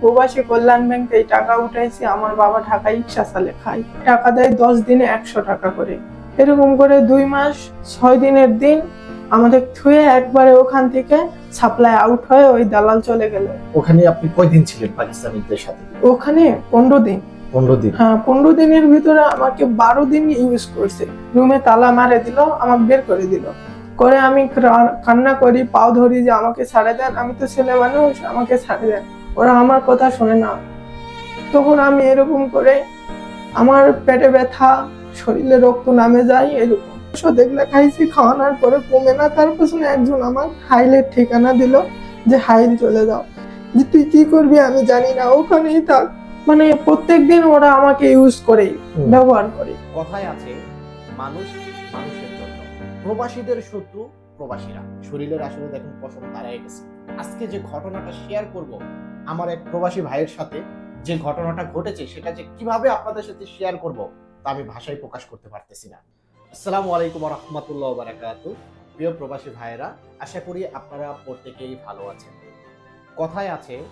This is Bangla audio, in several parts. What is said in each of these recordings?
প্রবাসী কল্যাণ ব্যাংক এই টাকা উঠাইছি আমার বাবা ঢাকায় ইচ্ছা চালে খাই টাকা দেয় দশ দিনে একশো টাকা করে। এরকম করে দুই মাস ছয় দিনের দিন আমাদের থুয়ে একবারে ওখান থেকে সাপ্লাই আউট হয়ে ওই দালাল চলে গেল। ওখানে আপনি কয়দিন ছিলেন পাকিস্তানিদের সাথে? ওখানে পনেরো দিন। পনেরো দিন। হ্যাঁ পনেরো দিনের ভিতরে আমাকে বারো দিন ইউজ করছে। রুমে তালা মারে দিল আমাকে বের করে দিল। করে আমি কান্না করি পাও ধরি যে আমাকে ছাড়ে দেন আমি তো ছেলে মানুষ আমাকে ছাড়ে দেন। ওরা আমার কথা শোনে না। তখন আমি এরকম করে আমার পেটে ব্যথা শরীরে রক্ত নামে যায় এরকম। দেখলে খাইছি খাওয়ানোর পরে কমে না। তার পেছনে একজন আমার হাইলের ঠিকানা দিল যে হাইল চলে যাও। যে তুই কি করবি আমি জানি না ওখানেই থাক। মানে প্রত্যেকদিন ওরা আমাকে ইউজ করে ব্যবহার করে। কথায় আছে মানুষ মানুষের জন্য। প্রবাসীদের শত্রু প্রবাসীরা। শরীরের আসলে দেখুন পশম দাঁড়ায় গেছে। আজকে যে ঘটনাটা শেয়ার করব আমার এক প্রবাসী ভাইয়ের সাথে যে ঘটনাটা ঘটেছে, সেটা যে কীভাবে আপনাদের সাথে শেয়ার করব, তা আমি ভাষায় প্রকাশ করতে পারতেছি না। আসসালামু আলাইকুম রহমতুল্লাহ বারাকাতু প্রিয় প্রবাসী ভাইয়েরা, আশা করি আপনারা প্রত্যেকেই ভালো আছেন। কথায় আছে,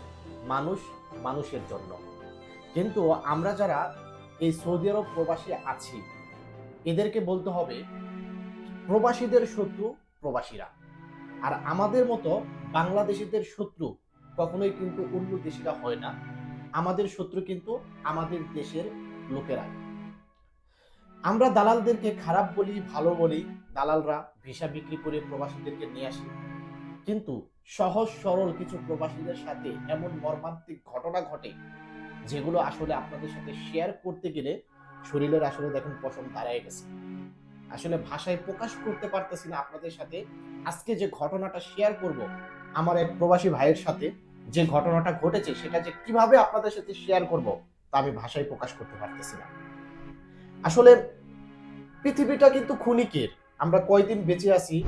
মানুষ মানুষের জন্য। কিন্তু আমরা যারা এই সৌদি আরব প্রবাসী আছি, এদেরকে বলতে হবে, প্রবাসীদের শত্রু প্রবাসীরা। আর আমাদের মতো বাংলাদেশিদের শত্রু কখনোই কিন্তু অন্য দেশিরা হয় না। আমাদের শত্রু কিন্তু আমাদের দেশের লোকেরা। আমরা দালালদেরকে খারাপ বলি, ভালো বলি, দালালরা ভিসা বিক্রি করে প্রবাসীদেরকে নিয়ে আসে। কিন্তু সহজ, সরল কিছু প্রবাসীদের সাথে এমন মর্মান্তিক ঘটনা ঘটে, যেগুলো আসলে আপনাদের সাথে শেয়ার করতে গেলে শরীরের আসলে দেখুন পশম দাঁড়ায় গেছে। আসলে ভাষায় প্রকাশ করতে পারতেছি না আপনাদের সাথে। আজকে যে ঘটনাটা শেয়ার করব, আমার এক প্রবাসী ভাইয়ের সাথে যে ঘটনাটা ঘটেছে, সেটা যে কীভাবে আপনাদের সাথে শেয়ার করব, তা আমি ভাষায় প্রকাশ করতে পারতেছি না। আসলে পৃথিবীটা কিন্তু ক্ষণিকের। আমরা কয়দিন বেঁচে আছি,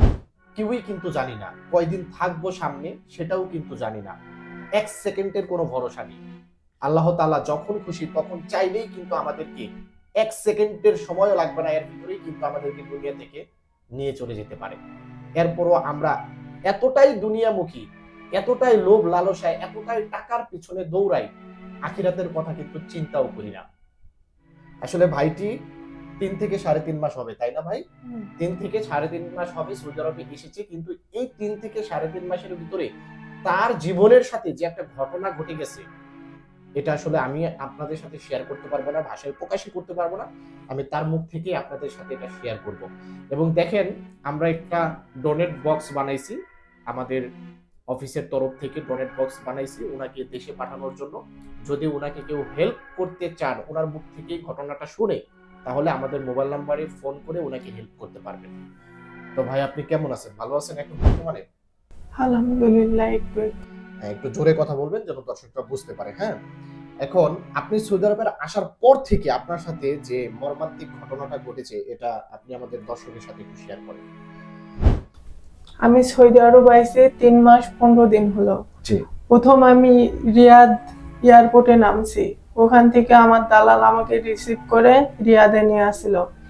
কেউই কিন্তু জানি না। কয়দিন থাকব সামনে, সেটাও কিন্তু জানি না। এক সেকেন্ডের কোনো ভরসা নেই। আল্লাহ তাআলা যখন খুশি, তখন চাইলেই কিন্তু আমাদেরকে এক সেকেন্ডের সময়ও লাগবে না, এর ভিতরেই কিন্তু আমাদেরকে দুনিয়া থেকে নিয়ে চলে যেতে পারে। এরপরও আমরা এতটাই দুনিয়ামুখী এতটাই লোভ লালসায় এতটাই টাকার পিছনে দৌড়াই আখিরাতের কথা কিন্তু চিন্তাও করি না। আসলে ভাইটি তিন থেকে সাড়ে তিন মাস হবে তাই না ভাই? তিন থেকে সাড়ে তিন মাস হবে সৌদি আরবে এসেছে কিন্তু এই তিন থেকে সাড়ে তিন মাসের ভিতরে তার জীবনের সাথে যে একটা ঘটনা ঘটে গেছে এটা আসলে আমি আপনাদের সাথে শেয়ার করতে পারব না ভাষায় প্রকাশই করতে পারব না আমি তার মুখ থেকে আপনাদের সাথে এটা শেয়ার করব। এবং দেখেন আমরা একটা ডোনেট বক্স বানাইছি আমাদের অফিসের তরফ থেকে ডোনেট বক্স বানাইছি ওনাকে দেশে পাঠানোর জন্য। যদি ওনাকে কেউ হেল্প করতে চান ওনার মুখ থেকেই ঘটনাটা শুনে তাহলে আমাদের মোবাইল নাম্বারে ফোন করে ওনাকে হেল্প করতে পারবেন। তো ভাই আপনি কেমন আছেন? ভালো আছেন এখন বর্তমানে? আলহামদুলিল্লাহ একটু হ্যাঁ, একটু জোরে কথা বলবেন যেন দর্শকরা বুঝতে পারে হ্যাঁ? এখন আপনি সৌদি আরবের আসার পর থেকে আপনার সাথে যে মর্মান্তিক ঘটনাটা ঘটেছে এটা আপনি আমাদের দর্শকের সাথে একটু শেয়ার করেন। আমি সৌদি আরব আইসে তিন মাস পনেরো দিন হলো। প্রথম আমি রিয়াদ এয়ারপোর্টে নামছি। ওখান থেকে আমার দালাল আমাকে রিসিভ করে রিয়াদে নিয়ে আসছিল জি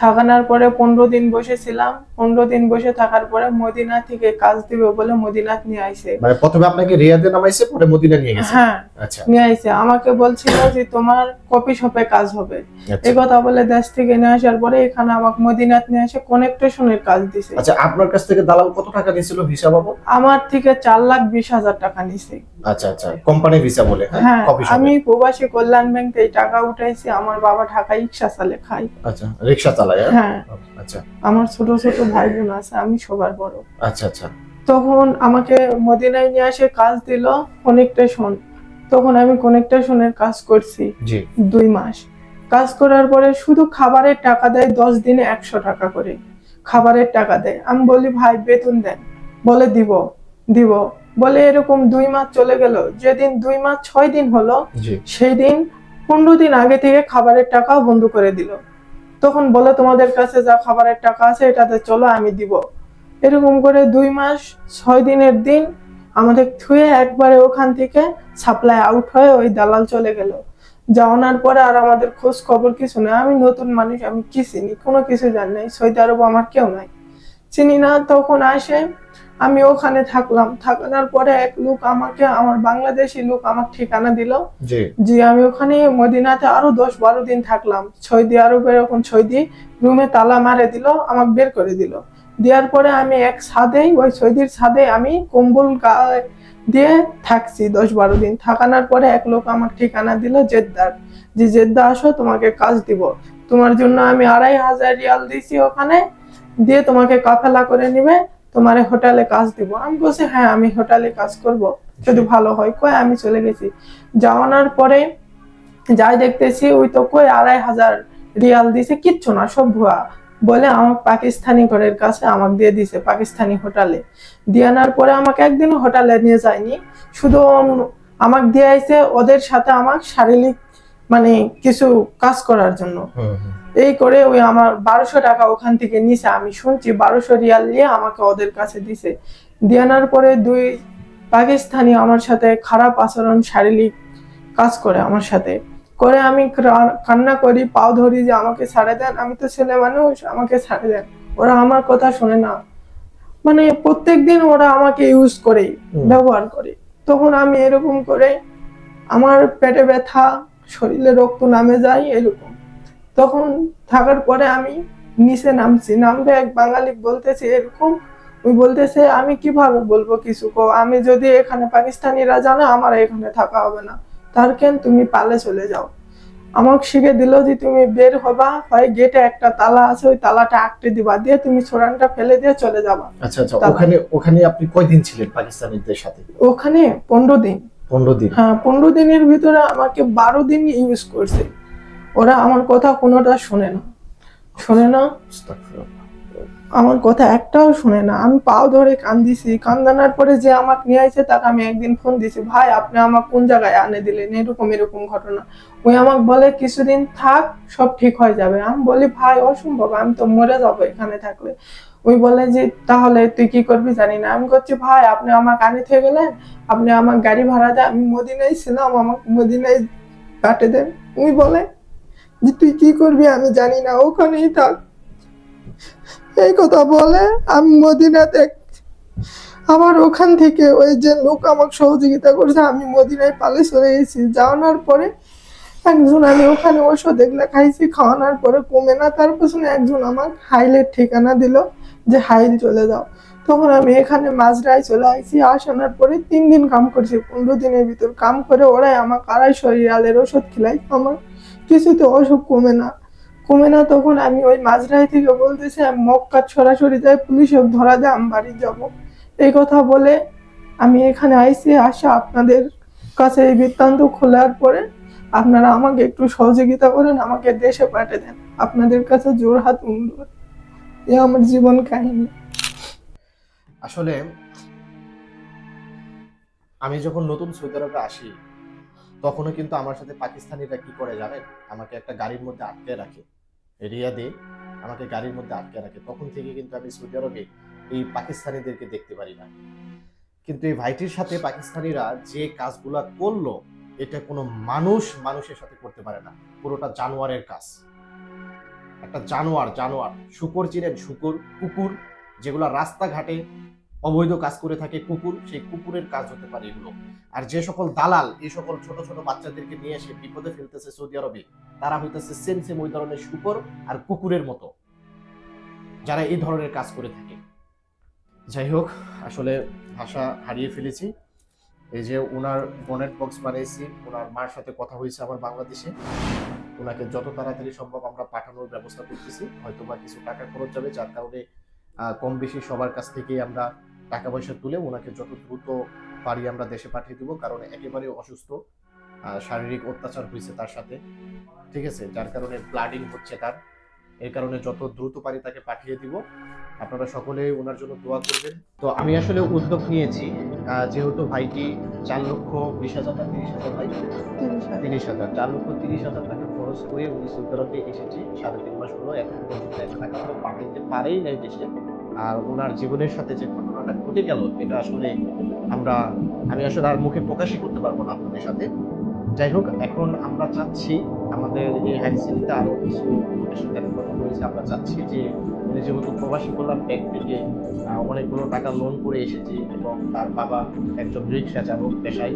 থাকানোর পরে পনেরো দিন বসেছিলাম। পনেরো দিন বসে থাকার পরে মদিনা থেকে কাজ দিবে বলে মদিনাত নিয়ে আইছে। মানে প্রথমে আপনাকে রিয়াদে নামাইছে পরে মদিনা নিয়ে গেছে? হ্যাঁ আচ্ছা। নিয়ে আইছে। আমাকে বলছিল যে তোমার কপি শপে কাজ হবে। আচ্ছা। এই কথা বলে দেশ থেকে নিয়ে আসার পরে এখানে আমাকে মদিনাত নিয়ে এসে কানেকটেশনের কাজ দিছে। আচ্ছা আপনার কাছ থেকে দালাল কত টাকা নিয়েছিল ভিসা বাবদ? আমার থেকে চার লাখ বিশ হাজার টাকা নিছে। আচ্ছা আচ্ছা। কোম্পানি ভিসা বলে হ্যাঁ? হ্যাঁ আমি প্রবাসী কল্যাণ ব্যাংক এই টাকা উঠাইছি আমার বাবা ঢাকায় ইচ্ছা চালে খাই আচ্ছা রিকশা চালায় হ্যাঁ? হ্যাঁ। আচ্ছা। আমার ছোট ছোট ভাই বোন আছে আমি সবার বড়। আচ্ছা আচ্ছা। তখন আমাকে মদিনায় নিয়ে আসে কাজ দিল কানেকটেশন তখন আমি কানেকটেশনের কাজ করছি দুই মাস। কাজ করার পরে শুধু খাবারের টাকা দেয় দশ দিনে একশো টাকা করে। খাবারের টাকা দেয়। আমি বলি ভাই বেতন দেন। বলে দিব দিব। বলে এরকম দুই মাস চলে গেল। যেদিন দুই মাস ছয় দিন হলো সেই দিন পনেরো দিন আগে থেকে খাবারের টাকাও বন্ধ করে দিল। তখন বলে তোমাদের কাছে যা খাবারের টাকা আছে এটাতে চলো, আমি দিব। এরকম করে দুই মাস, ছয় দিনের দিন আমাদের থুয়ে একবারে ওখান থেকে সাপ্লাই আউট হয়ে ওই দালাল চলে গেল। যাওয়ানোর পরে আর আমাদের খোঁজ খবর কিছু নেই। আমি নতুন মানুষ, আমি কি চিনি? কোনো কিছু জানি নাই। সৌদি আরব আমার কেউ নাই। চিনি না, তখন আসে আমি ওখানে থাকলাম। থাকানোর পরে এক লোক আমাকে আমার বাংলাদেশি লোক আমার ঠিকানা দিল। জি। যে আমি ওখানে মদিনাতে আরও দশ বারো দিন থাকলাম। সৌদি আরবে এরকম সৌদি রুমে তালা মারে দিল আমাকে বের করে দিল। দেওয়ার পরে আমি এক ছাদেই ওই সৌদির ছাদে আমি কম্বল গায়ে দিয়ে থাকছি দশ বারো দিন। থাকানোর পরে এক লোক আমার ঠিকানা দিল জেদ্দার। যে জেদ্দা আসো তোমাকে কাজ দিব। তোমার জন্য আমি আড়াই হাজার রিয়াল দিছি ওখানে। দিয়ে তোমাকে কাফেলা করে নিবে। তোমার হোটেলে কাজ দিব। আমি বলছি হ্যাঁ আমি হোটেলে কাজ করব। যদি ভালো হয়, কয়, আমি চলে গেছি। যাওয়ানোর পরে যাই দেখতেছি, ওই তো কই আড়াই হাজার রিয়াল দিছে, কিচ্ছু না, সব ভুয়া। বলে আমার পাকিস্তানি ঘরের কাছে আমাকে দিয়ে দিছে, পাকিস্তানি হোটেলে। দিয়ে আনার পরে আমাকে একদিন হোটেলে নিয়ে যায়নি। শুধু আমাকে দিয়ে আইছে ওদের সাথে আমার শারীরিক মানে কিছু কাজ করার জন্য। এই করে ওই আমার বারোশো টাকা ওখান থেকে নিছে। আমি শুনছি বারোশো রিয়াল নিয়ে আমাকে ওদের কাছে দিছে। দিয়ে আনার পরে দুই পাকিস্তানি আমার সাথে খারাপ আচরণ শারীরিক কাজ করে আমার সাথে। করে আমি কান্না করি পাও ধরি যে আমাকে ছাড়ে দেন আমি তো ছেলে মানুষ আমাকে ছাড়ে দেন। ওরা আমার কথা শোনে না। মানে প্রত্যেকদিন ওরা আমাকে ইউজ করে ব্যবহার করে। তখন আমি এরকম করে আমার পেটে ব্যথা শরীরে রক্ত নামে যায় এরকম। তখন থাকার পরে আমি নিচে নামছি। নামতে এক বাঙালি বলতেছে এরকম? ওই বলতেছে আমি কীভাবে বলব কিছু কো? আমি যদি এখানে পাকিস্তানিরা জানে আমার এখানে থাকা হবে না। তার কেন তুমি পালে চলে যাও। আমাকে শিখে দিল যে তুমি বের হবা হয় গেটে একটা তালা আছে ওই তালাটা আঁকড়ে দিবা দিয়ে তুমি ছোড়ানটা ফেলে দিয়ে চলে যাবা। আচ্ছা আচ্ছা ওখানে ওখানে আপনি কয়দিন ছিলেন পাকিস্তানিদের সাথে? ওখানে পনেরো দিন। পনেরো দিন। হ্যাঁ পনেরো দিনের ভিতরে আমাকে বারো দিন ইউজ করছে। ওরা আমার কথা কোনোটা শোনে না। শোনে না? আমার কথা একটাও শুনে না। আমি পাও ধরে কান্দিছি। কান্দানোর পরে যে আমাকে নিয়ে আসে তাকে আমি একদিন ফোন দিছি ভাই আপনি আমাকে কোন জায়গায় আনে দিলেন? এরকম এরকম ঘটনা। ওই আমাকে বলে কিছুদিন থাক সব ঠিক হয়ে যাবে। আমি বলি ভাই অসম্ভব আমি তো মরে যাব এখানে থাকলে। ওই বলে যে তাহলে তুই কি করবি জানি না। আমি করছি ভাই আপনি আমাকে আনে থেকে গেলেন। আপনি আমার গাড়ি ভাড়া দেন। আমি মদিনায় ছিলাম আমাকে মদিনায় কাটে দেন। উনি বলে যে তুই কি করবি আমি জানি না, ওখানেই থাক। এই কথা বলে আমি মদিনা মদিনাতে আমার ওখান থেকে ওই যে লোক আমাকে সহযোগিতা করছে, আমি মদিনায় পালে চলে গেছি। যাওয়ানোর পরে একজন আমি ওখানে ওষুধ দেখলে খাইছি, খাওয়ানোর পরে কমে না, তার পেছনে একজন আমার হাইলের ঠিকানা দিল যে হাইল চলে যাও। তখন আমি এখানে মাঝরায় চলে আসছি আসানোর পরে তিন দিন কাম করছি, পনেরো দিনের ভিতর কাম করে ওরাই আমার আড়াইশো রিয়ালের ওষুধ খিলাই আমার কিছুতে অসুখ কমে না। কমে না তখন আমি ওই মাঝরাই থেকে বলতেছি, আমি মক্কা সরাসরি যাই, পুলিশে ধরা দেয় আমি বাড়ি যাব। এই কথা বলে আমি এখানে আইসি, আসা আপনাদের কাছে এই বৃত্তান্ত খোলার পরে আপনারা আমাকে একটু সহযোগিতা করেন, আমাকে দেশে পাঠিয়ে দেন। আপনাদের কাছে জোর হাত এ আমার জীবন কাহিনী। আসলে আমি যখন নতুন সৌদি আরবে আসি তখনও কিন্তু আমার সাথে পাকিস্তানিরা কি করে জানেন? আমাকে একটা গাড়ির মধ্যে আটকে রাখে। রিয়াদে আমাকে গাড়ির মধ্যে আটকে রাখে। তখন থেকে কিন্তু আমি সৌদি আরবে এই পাকিস্তানিদেরকে দেখতে পারি না। কিন্তু এই ভাইটির সাথে পাকিস্তানিরা যে কাজগুলা করল, এটা কোনো মানুষ মানুষের সাথে করতে পারে না। পুরোটা জানোয়ারের কাজ। একটা জানোয়ার জানোয়ার। শুকর চিনেন শুকর, কুকুর, যেগুলো রাস্তাঘাটে অবৈধ কাজ করে থাকে কুকুর, সেই কুকুরের কাজ হতে পারে এগুলো। আর যে সকল দালাল এই সকল ছোট ছোট বাচ্চাদেরকে নিয়ে এসে বিপদে ফেলতেছে সৌদি আরবে, তারা হইতেছে সেম সেম ওই ধরনের শুকর আর কুকুরের মতো, যারা এই ধরনের কাজ করে থাকে। যাই হোক, আসলে ভাষা হারিয়ে ফেলেছি। এই যে ওনার বনেট বক্স বানিয়েছি ওনার মার সাথে কথা হয়েছে আমার বাংলাদেশে। ওনাকে যত তাড়াতাড়ি সম্ভব আমরা পাঠানোর ব্যবস্থা করতেছি হয়তো বা কিছু টাকা খরচ যাবে, যার কারণে কম বেশি সবার কাছ থেকেই আমরা টাকা পয়সা তুলে ওনাকে যত দ্রুত পারি আমরা দেশে পাঠিয়ে দিব কারণ একেবারে অসুস্থ শারীরিক অত্যাচার হয়েছে তার সাথে। ঠিক আছে? যার কারণে ব্লাডিং হচ্ছে তার। এর কারণে যত দ্রুত পারি তাকে পাঠিয়ে দিব। আপনারা সকলে ওনার জন্য দোয়া করবেন। তো আমি আসলে উদ্যোগ নিয়েছি যেহেতু ভাইটি চার লক্ষ বিশ হাজার টাকা তিরিশ হাজার ভাই? তিরিশ হাজার। চার লক্ষ তিরিশ হাজার টাকা খরচ করে উনি সৌদি আরবে এসেছে। সাড়ে তিন মাস হলো এখন পর্যন্ত এক টাকা পাঠাইতে পারেই নাই দেশে। আর ওনার জীবনের সাথে যে ঘটনাটা ঘটে গেল, এটা আসলে আমরা, আমি আসলে আর মুখে প্রকাশই করতে পারব না আপনাদের সাথে। যাই হোক, এখন আমরা চাচ্ছি আমাদের এই হ্যান্ডসিলিতে আরও কিছু কথা বলেছি আমরা চাচ্ছি যে যেহেতু প্রবাসী বললাম ব্যাংক থেকে অনেকগুলো টাকা লোন করে এসেছে এবং তার বাবা একজন রিক্সা চালক পেশায়,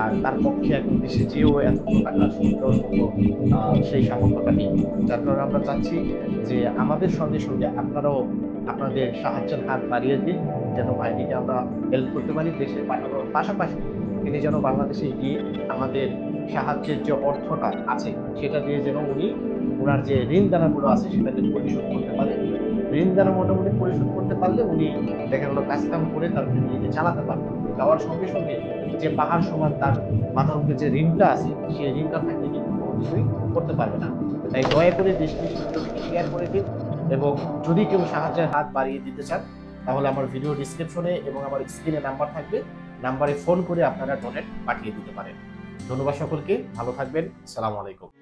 আর তার পক্ষে এখন দেশে যেও এতগুলো টাকা সেই সামর্থ্যটা নেই। যার কারণে আমরা চাচ্ছি যে আমাদের সঙ্গে সঙ্গে আপনারাও আপনাদের সাহায্যের হাত বাড়িয়ে দিন, যেন ভাইটিকে আমরা হেল্প করতে পারি, দেশে পাঠানোর পাশাপাশি তিনি যেন বাংলাদেশে গিয়ে আমাদের সাহায্যের যে অর্থটা আছে, সেটা দিয়ে যেন উনি ওনার যে ঋণ দানাগুলো আছে, সেটা পরিশোধ করতে পারে ঋণ দানা মোটামুটি পরিশোধ করতে পারলে উনি দেখা গেলো কাজ কাম করে তার ফ্যামিলিকে চালাতে পারবেন যাওয়ার সঙ্গে সঙ্গে যে পাহাড় সমান তার মাথার উপরে যে ঋণটা আছে, সেই ঋণটা থাকলে কিন্তু কোনো কিছুই করতে পারবে না। তাই দয়া করে দেশটি শেয়ার করে দিন এবং যদি কেউ সাহায্যের হাত বাড়িয়ে দিতে চান, তাহলে আমার ভিডিও ডিসক্রিপশনে এবং আমার স্ক্রিনে নাম্বার থাকবে। নাম্বারে ফোন করে আপনারা ডোনেট পাঠিয়ে দিতে পারেন। ধন্যবাদ সকলকে, ভালো থাকবেন। সালাম আলাইকুম।